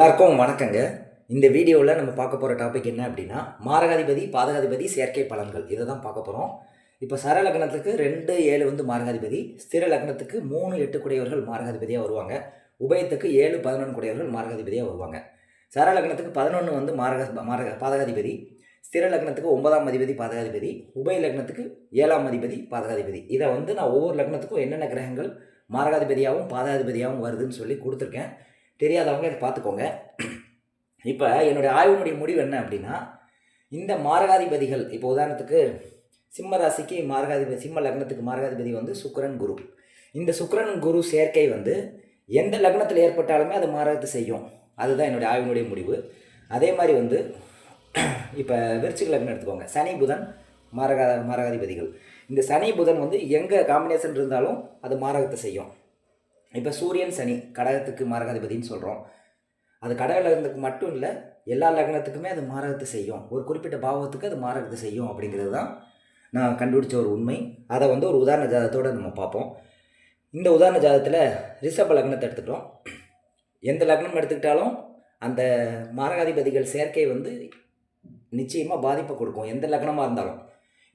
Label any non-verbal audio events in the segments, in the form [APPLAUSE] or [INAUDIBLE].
எல்லாருக்கும் வணக்கங்க. இந்த வீடியோவில் நம்ம பார்க்க போகிற டாபிக் என்ன அப்படின்னா மாரகாதிபதி பாதகாதிபதி செயற்கை பலன்கள். இதை தான் பார்க்க போகிறோம் இப்போ சர லக்னத்துக்கு ரெண்டு ஏழு வந்து மாரகாதிபதி ஸ்திர லக்னத்துக்கு மூணு எட்டு குடையவர்கள் மாரகாதிபதியாக வருவாங்க. உபயத்துக்கு ஏழு பதினொன்று குடையவர்கள் மாரகாதிபதியாக வருவாங்க. சர லக்னத்துக்கு பதினொன்று வந்து மாரக மாரக பாதகாதிபதி ஸ்திர லக்னத்துக்கு ஒன்பதாம் அதிபதி பாதகாதிபதி உபய லக்னத்துக்கு ஏழாம் அதிபதி பாதகாதிபதி. இதை வந்து நான் ஒவ்வொரு லக்னத்துக்கும் என்னென்ன கிரகங்கள் மாரகாதிபதியாகவும் பாதகாதிபதியாகவும் வருதுன்னு சொல்லி கொடுத்துருக்கேன். தெரியாதவங்க இதை பார்த்துக்கோங்க. இப்போ என்னுடைய ஆய்வினுடைய முடிவு என்ன அப்படின்னா இந்த மாரகாதிபதிகள் இப்போ உதாரணத்துக்கு சிம்ம ராசிக்கு மாரகாதிபதி சிம்ம லக்னத்துக்கு மாரகாதிபதி வந்து சுக்கிரன் குரு. இந்த சுக்கரன் குரு சேர்க்கை வந்து எந்த லக்னத்தில் ஏற்பட்டாலுமே அது மாரகத்தை செய்யும். அதுதான் என்னுடைய ஆய்வினுடைய முடிவு. அதே மாதிரி வந்து இப்போ விருச்சிக லக்னம் எடுத்துக்கோங்க. சனி புதன் மாரகா மாரகாதிபதிகள். இந்த சனி புதன் வந்து எங்கே காம்பினேஷன் இருந்தாலும் அது மாரகத்தை செய்யும். இப்போ சூரியன் சனி கடகத்துக்கு மாரகாதிபதின்னு சொல்கிறோம் அது கடக லக்னத்துக்கு மட்டும் இல்லை எல்லா லக்னத்துக்குமே அது மாரகத்தை செய்யும். ஒரு குறிப்பிட்ட பாவத்துக்கு அது மாரகத்தை செய்யும் அப்படிங்கிறது தான் நான் கண்டுபிடிச்ச ஒரு உண்மை. அதை வந்து ஒரு உதாரண ஜாதகத்தோடு நம்ம பார்ப்போம். இந்த உதாரண ஜாதகத்தில் ரிஷப லக்னத்தை எடுத்துக்கிட்டோம். எந்த லக்னம் எடுத்துக்கிட்டாலும் அந்த மாரகாதிபதிகள் சேர்க்கை வந்து நிச்சயமாக பாதிப்பை கொடுக்கும். எந்த லக்னமாக இருந்தாலும்.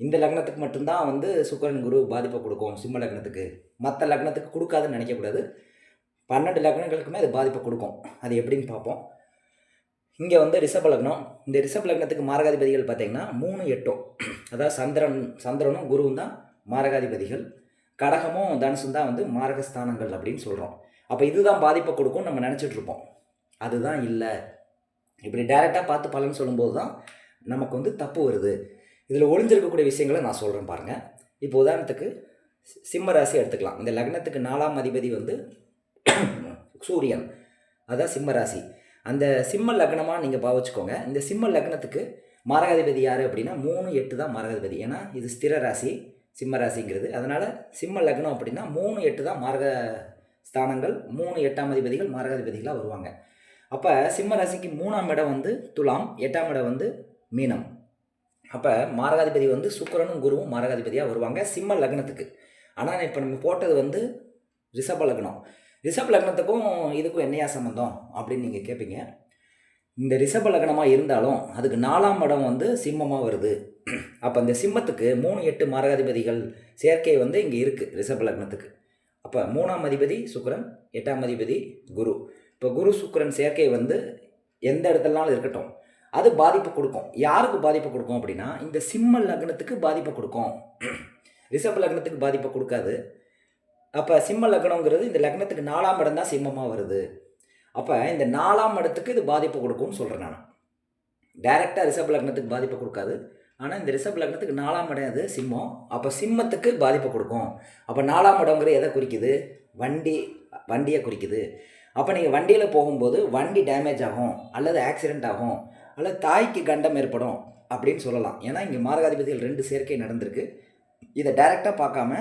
இந்த லக்னத்துக்கு மட்டும்தான் வந்து சுக்கிரன் குரு பாதிப்பை கொடுக்கும் சிம்ம லக்னத்துக்கு. மற்ற லக்னத்துக்கு கொடுக்காதுன்னு நினைக்கக்கூடாது. பன்னெண்டு லக்னங்களுக்குமே அது பாதிப்பை கொடுக்கும். அது எப்படின்னு பார்ப்போம். இங்கே வந்து ரிஷப லக்னம். இந்த ரிஷப லக்னத்துக்கு மாரகாதிபதிகள் பார்த்திங்கன்னா மூணு எட்டும். அதாவது சந்திரன் சந்திரனும் குருவும் தான் மாரகாதிபதிகள். கடகமும் தனுசும் தான் வந்து மாரகஸ்தானங்கள் அப்படின்னு சொல்கிறோம் அப்போ இதுதான் பாதிப்பை கொடுக்கும் நம்ம நினச்சிட்ருப்போம் அதுதான் இல்லை. இப்படி டைரெக்டாக பார்த்து பலன் சொல்லும்போது தான் நமக்கு வந்து தப்பு வருது. இதில் ஒளிஞ்சிருக்கக்கூடிய விஷயங்களை நான் சொல்கிறேன் பாருங்கள் இப்போ உதாரணத்துக்கு சிம்ம ராசி எடுத்துக்கலாம். இந்த லக்னத்துக்கு நாலாம் அதிபதி வந்து [CLEARS THROAT] சூரியன். அதான் சிம்ம ராசி. அந்த சிம்ம லக்னமாக நீங்கள் பாவச்சுக்கோங்க இந்த சிம்ம லக்னத்துக்கு மாரகாதிபதி யார் அப்படின்னா மூணு எட்டு தான் மாரகாதிபதி ஏன்னா இது ஸ்திர ராசி சிம்ம ராசிங்கிறது. அதனால் சிம்ம லக்னம் அப்படின்னா மூணு எட்டு தான் மாரக ஸ்தானங்கள் மூணு எட்டாம் அதிபதிகள் மாரகாதிபதிகளாக வருவாங்க. அப்போ சிம்ம ராசிக்கு மூணாம் இடம் வந்து துலாம் எட்டாம் இடம் வந்து மீனம். அப்போ மாரகாதிபதி வந்து சுக்கரனும் குருவும் மாரகாதிபதியாக வருவாங்க சிம்ம லக்னத்துக்கு. ஆனால் இப்போ நம்ம போட்டது வந்து ரிஷப லக்னம். ரிஷப லக்னத்துக்கும் இதுக்கும் என்னையா சம்மந்தம் அப்படின்னு நீங்கள் கேட்பீங்க இந்த ரிஷப லக்னமாக இருந்தாலும் அதுக்கு நாலாம் இடம் வந்து சிம்மமாக வருது. அப்போ இந்த சிம்மத்துக்கு மூணு எட்டு மாரகாதிபதிகள் சேர்க்கை வந்து இங்கே இருக்குது ரிஷப லக்னத்துக்கு. அப்போ மூணாம் அதிபதி சுக்கரன் எட்டாம் அதிபதி குரு. இப்போ குரு சுக்கரன் சேர்க்கை வந்து எந்த இடத்துலனாலும் இருக்கட்டும். அது பாதிப்பு கொடுக்கும். யாருக்கு பாதிப்பு கொடுக்கும் அப்படின்னா இந்த சிம்ம லக்னத்துக்கு பாதிப்பை கொடுக்கும். ரிஷப லக்னத்துக்கு பாதிப்பை கொடுக்காது. அப்போ சிம்ம லக்னங்கிறது இந்த லக்னத்துக்கு நாலாம் இடம் தான் சிம்மமாக வருது. அப்போ இந்த நாலாம் இடத்துக்கு இது பாதிப்பு கொடுக்கும்னு சொல்கிறேன் நான். டைரெக்டாக ரிஷப லக்னத்துக்கு பாதிப்பை கொடுக்காது. ஆனால் இந்த ரிஷப் லக்னத்துக்கு நாலாம் இடம் அது சிம்மம். அப்போ சிம்மத்துக்கு பாதிப்பை கொடுக்கும். அப்போ நாலாம் இடங்கிற எதை குறிக்குது? வண்டி வண்டியை குறிக்குது. அப்போ நீங்கள் வண்டியில் போகும்போது வண்டி டேமேஜ் ஆகும். அல்லது ஆக்சிடென்ட் ஆகும். அல்ல தாய்க்கு கண்டம் ஏற்படும் அப்படின்னு சொல்லலாம். ஏன்னா இங்கே மாரகாதிபதிகள் ரெண்டு சேர்க்கை நடந்திருக்கு. இதை டைரெக்டாக பார்க்காம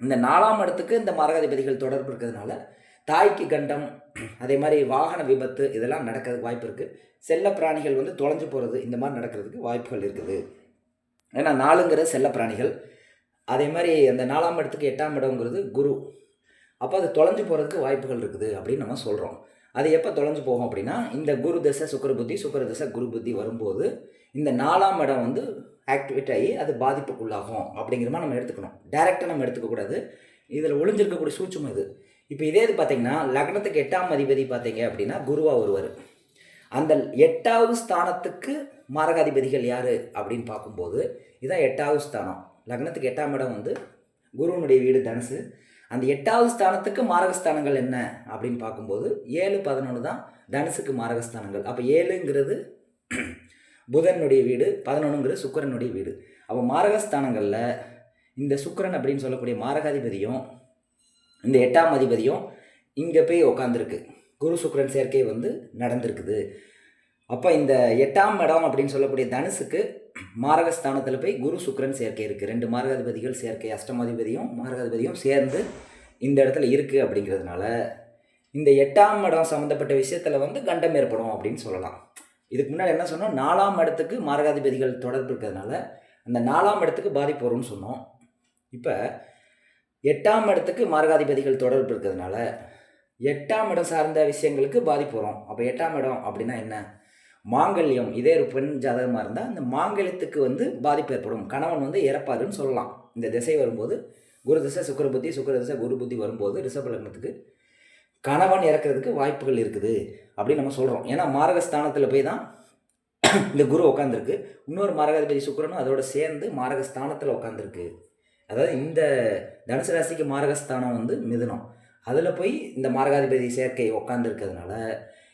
இந்த நாலாம் இடத்துக்கு இந்த மாரகாதிபதிகள் தொடர்பு இருக்கிறதுனால தாய்க்கு கண்டம் அதே மாதிரி வாகன விபத்து இதெல்லாம் நடக்கிறதுக்கு வாய்ப்பு இருக்குது செல்ல பிராணிகள் வந்து தொலைஞ்சு போகிறது இந்த மாதிரி நடக்கிறதுக்கு வாய்ப்புகள் இருக்குது. ஏன்னா நாலுங்கிற செல்ல பிராணிகள். அதே மாதிரி அந்த நாலாம் இடத்துக்கு எட்டாம் இடங்கிறது குரு. அப்போ அது தொலைஞ்சு போகிறதுக்கு வாய்ப்புகள் இருக்குது அப்படின்னு நம்ம சொல்கிறோம் அது எப்போ தொலைஞ்சு போகும் அப்படின்னா இந்த குரு தசை சுக்கர புத்தி சுக்கர தசை குரு புத்தி வரும்போது இந்த நாலாம் இடம் வந்து ஆக்டிவேட் ஆகி அது பாதிப்புக்குள்ளாகும் அப்படிங்கிற மாதிரி நம்ம எடுத்துக்கணும். டைரெக்டாக நம்ம எடுத்துக்கக்கூடாது இதில் ஒளிஞ்சிருக்கக்கூடிய சூட்சம் இது. இப்போ இதே இது பார்த்தீங்கன்னா லக்னத்துக்கு எட்டாம் அதிபதி பார்த்தீங்க அப்படின்னா குருவாக வருவார். அந்த எட்டாவது ஸ்தானத்துக்கு மாரகாதிபதிகள் யார் அப்படின்னு பார்க்கும்போது இதுதான் எட்டாவது ஸ்தானம். லக்னத்துக்கு எட்டாம் இடம் வந்து குருவனுடைய வீடு தனுசு. அந்த எட்டாவது ஸ்தானத்துக்கு மாரகஸ்தானங்கள் என்ன அப்படின்னு பார்க்கும்போது ஏழு பதினொன்று தான் தனுசுக்கு மாரகஸ்தானங்கள். அப்போ ஏழுங்கிறது புதனுடைய வீடு பதினொன்றுங்கிறது சுக்கிரனுடைய வீடு. அப்போ மாரகஸ்தானங்களில் இந்த சுக்கரன் அப்படின்னு சொல்லக்கூடிய மாரகாதிபதியும் இந்த எட்டாம் அதிபதியும் இங்கே போய் உக்காந்துருக்கு. குரு சுக்கரன் சேர்க்கை வந்து நடந்திருக்குது. அப்போ இந்த எட்டாம் இடம் அப்படின்னு சொல்லக்கூடிய தனுசுக்கு மாரகஸ்தானத்தில் போய் குரு சுக்கரன் சேர்க்கை இருக்குது ரெண்டு மாரகாதிபதிகள் சேர்க்கை அஷ்டமாதிபதியும் மாரகாதிபதியும் சேர்ந்து இந்த இடத்துல இருக்குது அப்படிங்கிறதுனால இந்த எட்டாம் இடம் சம்மந்தப்பட்ட விஷயத்தில் வந்து கண்டம் ஏற்படும் அப்படின்னு சொல்லலாம். இதுக்கு முன்னாடி என்ன சொன்னோம்? நாலாம் இடத்துக்கு மாரகாதிபதிகள் தொடர்பு இருக்கிறதுனால அந்த நாலாம் இடத்துக்கு பாதிப்பு வரும்னு சொன்னோம். இப்போ எட்டாம் இடத்துக்கு மார்காதிபதிகள் தொடர்பு இருக்கிறதுனால எட்டாம் இடம் சார்ந்த விஷயங்களுக்கு பாதிப்பு வரும். அப்போ எட்டாம் இடம் அப்படின்னா என்ன? மாங்கல்யம் இதே ஒரு பெண் ஜாதகமாக இருந்தால் அந்த மாங்கல்யத்துக்கு வந்து பாதிப்பு ஏற்படும். கணவன் வந்து இறப்பாருன்னு சொல்லலாம். இந்த திசை வரும்போது குரு திசை சுக்கர புத்தி சுக்கர திசை குரு புத்தி வரும்போது ரிஷப லக்னத்துக்கு கணவன் இறக்கிறதுக்கு வாய்ப்புகள் இருக்குது அப்படின்னு நம்ம சொல்கிறோம் ஏன்னா மாரகஸ்தானத்தில் போய் தான் [CLEARS THROAT] இந்த குரு உட்காந்துருக்கு இன்னொரு மாரகாதிபதி சுக்கிரனும் அதோட சேர்ந்து மாரகஸ்தானத்தில் உட்காந்துருக்கு அதாவது இந்த தனுசு ராசிக்கு மாரகஸ்தானம் வந்து மிதுனம். அதில் போய் இந்த மாரகாதிபதி சேர்க்கை உட்காந்துருக்கிறதுனால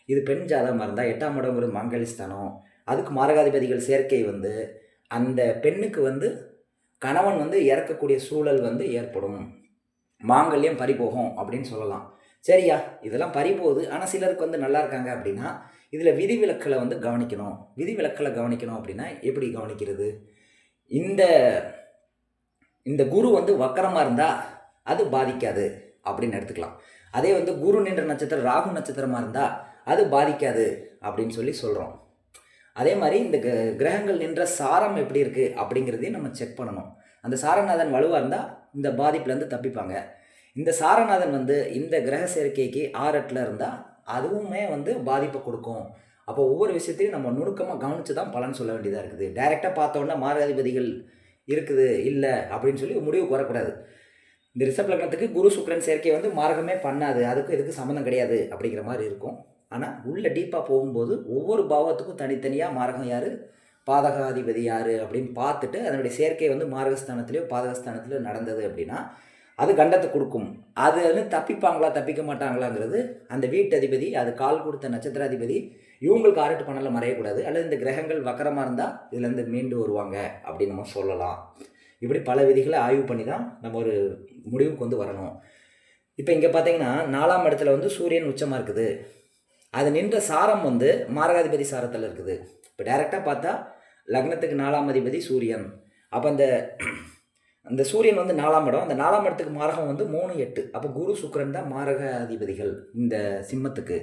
இது பெண் ஜாதகமாக இருந்தால் எட்டாம் இடங்கிறது மாங்கலிஸ்தானம் அதுக்கு மாரகாதிபதிகள் சேர்க்கை வந்து அந்த பெண்ணுக்கு வந்து கணவன் வந்து இறக்கக்கூடிய சூழல் வந்து ஏற்படும். மாங்கல்யம் பறிபோகும் அப்படின்னு சொல்லலாம். சரியா? இதெல்லாம் பறிபோகுது. ஆனால் சிலருக்கு வந்து நல்லா இருக்காங்க அப்படின்னா இதில் விதிவிலக்களை வந்து கவனிக்கணும். விதிவிலக்களை கவனிக்கணும் அப்படின்னா எப்படி கவனிக்கிறது? இந்த இந்த குரு வந்து வக்கரமாக இருந்தால் அது பாதிக்காது அப்படின்னு எடுத்துக்கலாம். அதே வந்து குரு நின்ற நட்சத்திரம் ராகு நட்சத்திரமாக இருந்தால் அது பாதிக்காது அப்படின்னு சொல்லி சொல்கிறோம் அதே மாதிரி இந்த கிரகங்கள் நின்ற சாரம் எப்படி இருக்குது அப்படிங்கிறதையும் நம்ம செக் பண்ணணும். அந்த சாரநாதன் வலுவாக இருந்தால் இந்த பாதிப்புலேருந்து தப்பிப்பாங்க. இந்த சாரநாதன் வந்து இந்த கிரக சேர்க்கைக்கு ஆறட்டில் இருந்தால் அதுவுமே வந்து பாதிப்பை கொடுக்கும். அப்போ ஒவ்வொரு விஷயத்தையும் நம்ம நுணுக்கமாக கவனித்து தான் பலன் சொல்ல வேண்டியதாக இருக்குது. டைரெக்டாக பார்த்தோன்னா மாரகாதிபதிகள் இருக்குது இல்லை அப்படின்னு சொல்லி முடிவு கூறக்கூடாது இந்த ரிஷப் லக்னத்துக்கு குரு சுக்கிரன் சேர்க்கை வந்து மார்க்கமே பண்ணாது. அதுக்கும் இதுக்கு சம்மந்தம் கிடையாது அப்படிங்கிற மாதிரி இருக்கும். ஆனால் உள்ளே டீப்பாக போகும்போது ஒவ்வொரு பாவத்துக்கும் தனித்தனியாக மாரகம் யார்? பாதகாதிபதி யார்? அப்படின்னு பார்த்துட்டு அதனுடைய சேர்க்கை வந்து மார்கஸ்தானத்துலேயோ பாதகஸ்தானத்திலயோ நடந்தது அப்படின்னா அது கண்டத்தை கொடுக்கும். அது வந்து தப்பிப்பாங்களா தப்பிக்க மாட்டாங்களாங்கிறது அந்த வீட்டு அதிபதி அது கால் கொடுத்த நட்சத்திராதிபதி இவங்களுக்கு ஆரட்டு பண்ணலாம் மறையக்கூடாது. அல்லது இந்த கிரகங்கள் வக்கரமாக இருந்தால் இதுலேருந்து மீண்டு வருவாங்க அப்படின்னு நம்ம சொல்லலாம். இப்படி பல விதிகளை ஆய்வு பண்ணி தான் நம்ம ஒரு முடிவுக்கு வந்து வரணும். இப்போ இங்கே பார்த்தீங்கன்னா நாலாம் இடத்துல வந்து சூரியன் உச்சமாக இருக்குது. அது நின்ற சாரம் வந்து மாரகாதிபதி சாரத்தில் இருக்குது. இப்போ டைரெக்டாக பார்த்தா லக்னத்துக்கு நாலாம் அதிபதி சூரியன். அப்போ அந்த அந்த சூரியன் வந்து நாலாம் இடம். அந்த நாலாம் இடத்துக்கு மாரகம் வந்து மூணு எட்டு. அப்போ குரு சுக்கரன் தான் மாரக அதிபதிகள் இந்த சிம்மத்துக்கு.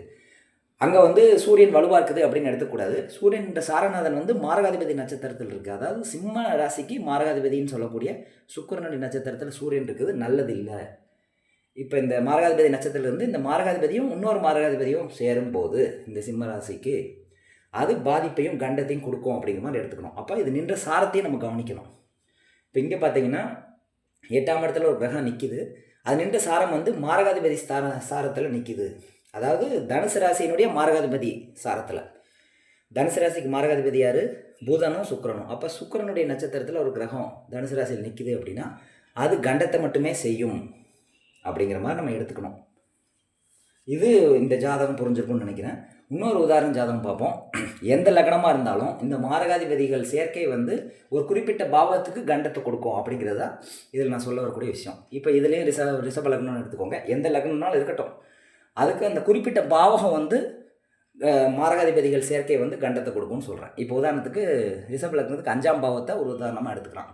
அங்கே வந்து சூரியன் வலுவாக இருக்குது அப்படின்னு எடுத்துக்கூடாது. சூரியன் என்ற சாரநாதன் வந்து மாரகாதிபதி நட்சத்திரத்தில் இருக்குது அதாவது சிம்ம ராசிக்கு மாரகாதிபதின்னு சொல்லக்கூடிய சுக்கரனுடைய நட்சத்திரத்தில் சூரியன் இருக்குது. நல்லது இல்லை இப்போ இந்த மாரகாதிபதி நட்சத்திரத்திலிருந்து இந்த மாரகாதிபதியும் இன்னொரு மாரகாதிபதியும் சேரும்போது இந்த சிம்ம ராசிக்கு அது பாதிப்பையும் கண்டத்தையும் கொடுக்கும் அப்படிங்கிற மாதிரி எடுத்துக்கணும். அப்போ இது நின்ற சாரத்தையும் நம்ம கவனிக்கணும். இப்போ இங்கே பார்த்தீங்கன்னா எட்டாம் இடத்துல ஒரு கிரகம் நிற்கிது அது நின்ற சாரம் வந்து மாரகாதிபதி சார சாரத்தில் நிற்கிது அதாவது தனுசு ராசியினுடைய மாரகாதிபதி சாரத்தில். தனுசு ராசிக்கு மாரகாதிபதி யார்? பூதனும் சுக்கரனும். அப்போ சுக்கரனுடைய நட்சத்திரத்தில் ஒரு கிரகம் தனுசு ராசியில் நிற்கிது அப்படின்னா அது கண்டத்தை மட்டுமே செய்யும். அப்படிங்கிற மாதிரி நம்ம எடுத்துக்கணும். இது இந்த ஜாதகம் புரிஞ்சிருக்கும்னு நினைக்கிறேன். இன்னொரு உதாரண ஜாதகம் பார்ப்போம். எந்த லக்னமாக இருந்தாலும் இந்த மாரகாதிபதிகள் சேர்க்கை வந்து ஒரு குறிப்பிட்ட பாவத்துக்கு கண்டத்தை கொடுக்கும் அப்படிங்கிறதா இதில் நான் சொல்ல வரக்கூடிய விஷயம். இப்போ இதுலேயும் ரிஷ ரிஷப லக்னம்னு எடுத்துக்கோங்க. எந்த லக்னம்னாலும் இருக்கட்டும். அதுக்கு அந்த குறிப்பிட்ட பாவகம் வந்து மாரகாதிபதிகள் சேர்க்கை வந்து கண்டத்தை கொடுக்கும்னு சொல்கிறேன் இப்போ உதாரணத்துக்கு ரிஷப லக்னத்துக்கு அஞ்சாம் பாவத்தை ஒரு உதாரணமாக எடுத்துக்கலாம்.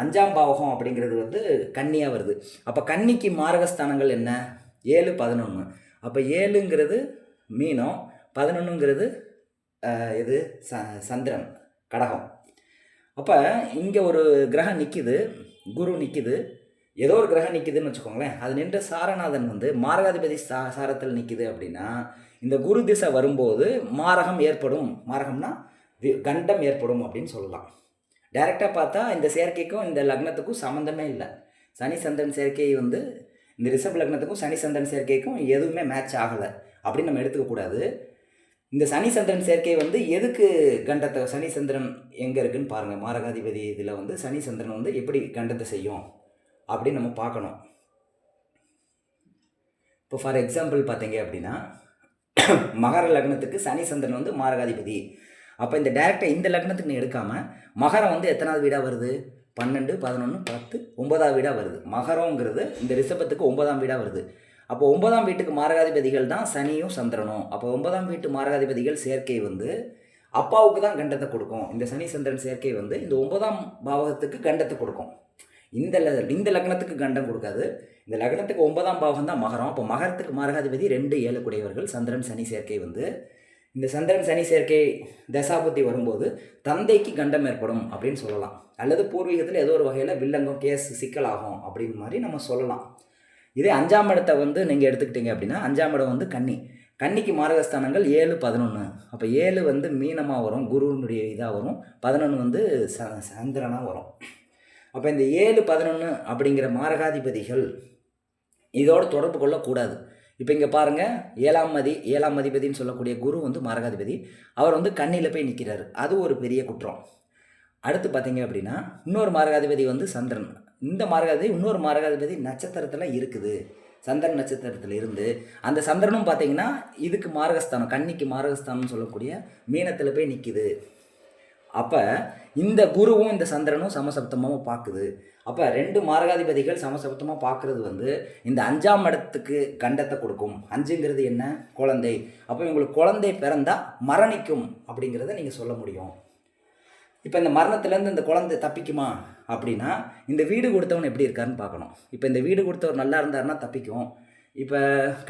அஞ்சாம் பாவகம் அப்படிங்கிறது வந்து கன்னியாக வருது. அப்போ கன்னிக்கு மாரகஸ்தானங்கள் என்ன? ஏழு பதினொன்று அப்போ ஏழுங்கிறது மீனம் பதினொன்றுங்கிறது இது ச சந்திரன் கடகம். அப்போ இங்கே ஒரு கிரகம் நிற்கிது குரு நிற்கிது ஏதோ ஒரு கிரகம் நிற்கிதுன்னு வச்சுக்கோங்களேன். அது நின்ற சாரநாதன் வந்து மாரகாதிபதி சா சாரத்தில் நிற்கிது அப்படின்னா இந்த குரு திசை வரும்போது மாரகம் ஏற்படும். மாரகம்னா கண்டம் ஏற்படும் அப்படின்னு சொல்லலாம். டைரெக்டாக பார்த்தா இந்த சேர்க்கைக்கும் இந்த லக்னத்துக்கும் சம்மந்தமே இல்லை. சனி சந்திரன் சேர்க்கை வந்து இந்த ரிஷப் லக்னத்துக்கும் சனி சந்திரன் சேர்க்கைக்கும் எதுவுமே மேட்ச் ஆகலை. அப்படின்னு நம்ம எடுத்துக்கக்கூடாது இந்த சனி சந்திரன் சேர்க்கை வந்து எதுக்கு கண்டத்தை சனி சந்திரன் எங்கே இருக்குன்னு பாருங்கள் மாரகாதிபதி இதில் வந்து சனி சந்திரன் வந்து எப்படி கண்டத்தை செய்யும் அப்படின்னு நம்ம பார்க்கணும். இப்போ ஃபார் எக்ஸாம்பிள் பார்த்தீங்க அப்படின்னா மகர லக்னத்துக்கு சனி சந்திரன் வந்து மாரகாதிபதி. அப்போ இந்த டேரக்டாக இந்த லக்னத்துக்கு நீ எடுக்காமல் மகரம் வந்து எத்தனாவது வீடாக வருது? பன்னெண்டு பதினொன்று பத்து ஒன்பதாவது வீடாக வருது. மகரங்கிறது இந்த ரிஷபத்துக்கு ஒன்பதாம் வீடாக வருது. அப்போ ஒன்பதாம் வீட்டுக்கு மாரகாதிபதிகள் தான் சனியும் சந்திரனும். அப்போ ஒன்பதாம் வீட்டு மாரகாதிபதிகள் சேர்க்கை வந்து அப்பாவுக்கு தான் கண்டத்தை கொடுக்கும். இந்த சனி சந்திரன் சேர்க்கை வந்து இந்த ஒன்பதாம் பாவகத்துக்கு கண்டத்தை கொடுக்கும். இந்த இந்த லக்னத்துக்கு கண்டம் கொடுக்காது. இந்த லக்னத்துக்கு ஒன்பதாம் பாவம் தான் மகரம். அப்போ மகரத்துக்கு மாரகாதிபதி ரெண்டு ஏழு குடையவர்கள் சந்திரன் சனி சேர்க்கை வந்து இந்த சந்திரன் சனி சேர்க்கை தசாபுத்தி வரும்போது தந்தைக்கு கண்டம் ஏற்படும் அப்படின்னு சொல்லலாம். அல்லது பூர்வீகத்தில் ஏதோ ஒரு வகையில் வில்லங்கம் கேஸ் சிக்கலாகும் அப்படின்னு மாதிரி நம்ம சொல்லலாம். இதே அஞ்சாம் இடத்தை வந்து நீங்கள் எடுத்துக்கிட்டீங்க அப்படின்னா அஞ்சாம் இடம் வந்து கன்னி. கன்னிக்கு மாரகஸ்தானங்கள் ஏழு பதினொன்று அப்போ ஏழு வந்து மீனமாக வரும் குருவினுடைய இதாக வரும். பதினொன்று வந்து ச சந்திரனாக வரும். அப்போ இந்த ஏழு பதினொன்று அப்படிங்கிற மாரகாதிபதிகள் இதோடு தொடர்பு கொள்ளக்கூடாது. இப்போ இங்கே பாருங்கள் ஏழாம் மதி ஏழாம் மதிபதின்னு சொல்லக்கூடிய குரு வந்து மாரகாதிபதி. அவர் வந்து கண்ணியில் போய் நிற்கிறாரு அது ஒரு பெரிய குற்றம். அடுத்து பார்த்தீங்க அப்படின்னா இன்னொரு மார்காதிபதி வந்து சந்திரன். இந்த மார்காதிபதி இன்னொரு மாரகாதிபதி நட்சத்திரத்தில் இருக்குது. சந்திரன் நட்சத்திரத்தில் இருந்து அந்த சந்திரனும் பார்த்தீங்கன்னா இதுக்கு மார்கஸ்தானம் கன்னிக்கு மாரகஸ்தானம்னு சொல்லக்கூடிய மீனத்தில் போய் நிற்கிது அப்போ இந்த குருவும் இந்த சந்திரனும் சமசப்தமாக பார்க்குது. அப்போ ரெண்டு மார்காதிபதிகள் சமசப்தமாக பார்க்குறது வந்து இந்த அஞ்சாம் இடத்துக்கு கண்டத்தை கொடுக்கும். அஞ்சுங்கிறது என்ன? குழந்தை. அப்போ இவங்களுக்கு குழந்தை பிறந்தால் மரணிக்கும் அப்படிங்கிறத நீங்கள் சொல்ல முடியும். இப்போ இந்த மரணத்துலேருந்து இந்த குழந்தை தப்பிக்குமா அப்படின்னா இந்த வீடு கொடுத்தவன் எப்படி இருக்காருன்னு பார்க்கணும். இப்போ இந்த வீடு கொடுத்தவர் நல்லா இருந்தாருன்னா தப்பிக்கும். இப்போ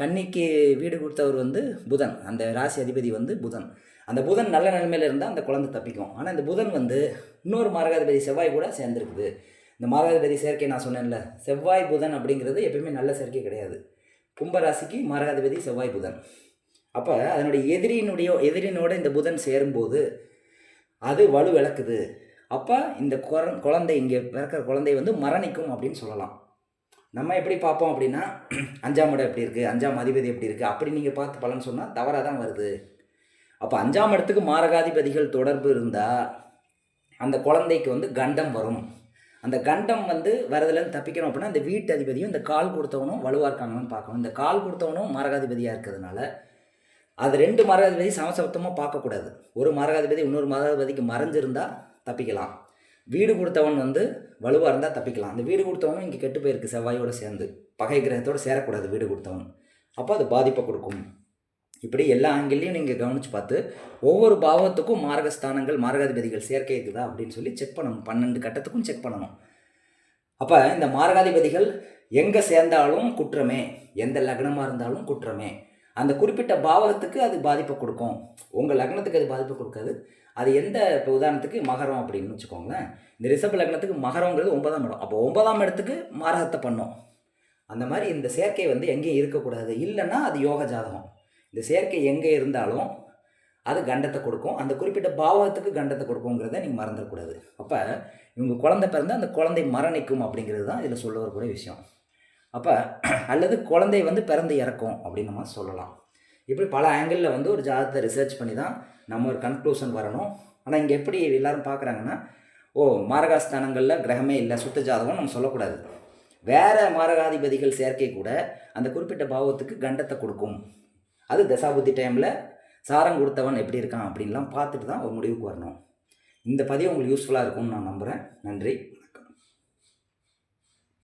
கன்னிக்கு வீடு கொடுத்தவர் வந்து புதன். அந்த ராசி அதிபதி வந்து புதன். அந்த புதன் நல்ல நிலைமையில் இருந்தால் அந்த குழந்தை தப்பிக்கும். ஆனால் இந்த புதன் வந்து இன்னொரு மாரகாதிபதி செவ்வாய் கூட சேர்ந்துருக்குது. இந்த மாரகாதிபதி சேர்க்கை நான் சொன்னேன்ல செவ்வாய் புதன் அப்படிங்கிறது எப்பயுமே நல்ல சேர்க்கை கிடையாது. கும்பராசிக்கு மாரகாதிபதி செவ்வாய் புதன். அப்போ அதனுடைய எதிரியினுடைய எதிரினோட இந்த புதன் சேரும்போது அது வலு விளக்குது. அப்போ இந்த குர- குழந்தை இங்கே பிறக்கிற குழந்தை வந்து மரணிக்கும் அப்படின்னு சொல்லலாம். நம்ம எப்படி பார்ப்போம் அப்படின்னா அஞ்சாம் இடம் எப்படி இருக்குது அஞ்சாம் அதிபதி எப்படி இருக்குது அப்படி நீங்கள் பார்த்து பலன் சொன்னால் தவறாக தான் வருது. அப்போ அஞ்சாம் இடத்துக்கு மாரகாதிபதிகள் தொடர்பு இருந்தால் அந்த குழந்தைக்கு வந்து கண்டம் வரும். அந்த கண்டம் வந்து வரதுலேருந்து தப்பிக்கணும் அப்படின்னா அந்த வீட்டு அதிபதியும் இந்த கால் கொடுத்தவனும் வலுவாக இருக்காங்கன்னு பார்க்கணும். இந்த கால் கொடுத்தவனும் மாரகாதிபதியாக இருக்கிறதுனால அது ரெண்டு மரகாதிபதி சமசப்தமாக பார்க்கக்கூடாது. ஒரு மரகாதிபதி இன்னொரு மரகாதிபதிக்கு மறைஞ்சிருந்தா தப்பிக்கலாம். வீடு கொடுத்தவன் வந்து வலுவாக இருந்தால் தப்பிக்கலாம். அந்த வீடு கொடுத்தவனும் இங்கே கெட்டு போயிருக்கு செவ்வாயோடு சேர்ந்து. பகை கிரகத்தோடு சேரக்கூடாது வீடு கொடுத்தவன். அப்போ அது பாதிப்பை கொடுக்கும். இப்படி எல்லா ஆங்கிள்லையும் நீங்கள் கவனித்து பார்த்து ஒவ்வொரு பாவத்துக்கும் மார்கஸ்தானங்கள் மார்காதிபதிகள் சேர்க்கை இருக்குதா அப்படின்னு சொல்லி செக் பண்ணணும். பன்னெண்டு கட்டத்துக்கும் செக் பண்ணணும். அப்போ இந்த மார்காதிபதிகள் எங்கே சேர்ந்தாலும் குற்றமே எந்த லக்னமாக இருந்தாலும் குற்றமே. அந்த குறிப்பிட்ட பாவகத்துக்கு அது பாதிப்பை கொடுக்கும். உங்கள் லக்னத்துக்கு அது பாதிப்பை கொடுக்காது. அது எந்த இப்போ உதாரணத்துக்கு மகரம் அப்படின்னு வச்சுக்கோங்களேன். இந்த ரிஷப லக்னத்துக்கு மகரங்கிறது ஒன்பதாம் இடம். அப்போ ஒன்பதாம் இடத்துக்கு மாரகத்தை பண்ணும். அந்த மாதிரி இந்த சேர்க்கை வந்து எங்கேயும் இருக்கக்கூடாது. இல்லைன்னா அது யோக ஜாதகம். இந்த சேர்க்கை எங்கே இருந்தாலும் அது கண்டத்தை கொடுக்கும். அந்த குறிப்பிட்ட பாவகத்துக்கு கண்டத்தை கொடுக்குங்கிறத நீங்கள் மறந்துடக்கூடாது. அப்போ இவங்க குழந்தை பிறந்தா அந்த குழந்தை மரணிக்கும் அப்படிங்கிறது தான் இதில் சொல்ல வரக்கூடிய விஷயம். அப்போ அல்லது குழந்தை வந்து பிறந்து இறக்கும் அப்படின்னு நம்ம சொல்லலாம். இப்படி பல ஆங்கிளில் வந்து ஒரு ஜாதகத்தை ரிசர்ச் பண்ணி தான் நம்ம ஒரு கன்க்ளூஷன் வரணும். ஆனால் இங்கே எப்படி எல்லாரும் பார்க்குறாங்கன்னா ஓ மாரகாஸ்தானங்களில் கிரகமே இல்லை சுத்த ஜாதகம் நம்ம சொல்லக்கூடாது. வேறு மாரகாதிபதிகள் சேர்க்கை கூட அந்த குறிப்பிட்ட பாவத்துக்கு கண்டத்தை கொடுக்கும். அது தசாபுத்தி டைமில் சாரம் கொடுத்தவன் எப்படி இருக்கான் அப்படின்லாம் பார்த்துட்டு தான் ஒரு முடிவுக்கு வரணும். இந்த பதிவு உங்களுக்கு யூஸ்ஃபுல்லாக இருக்கும்னு நான் நம்புகிறேன் நன்றி.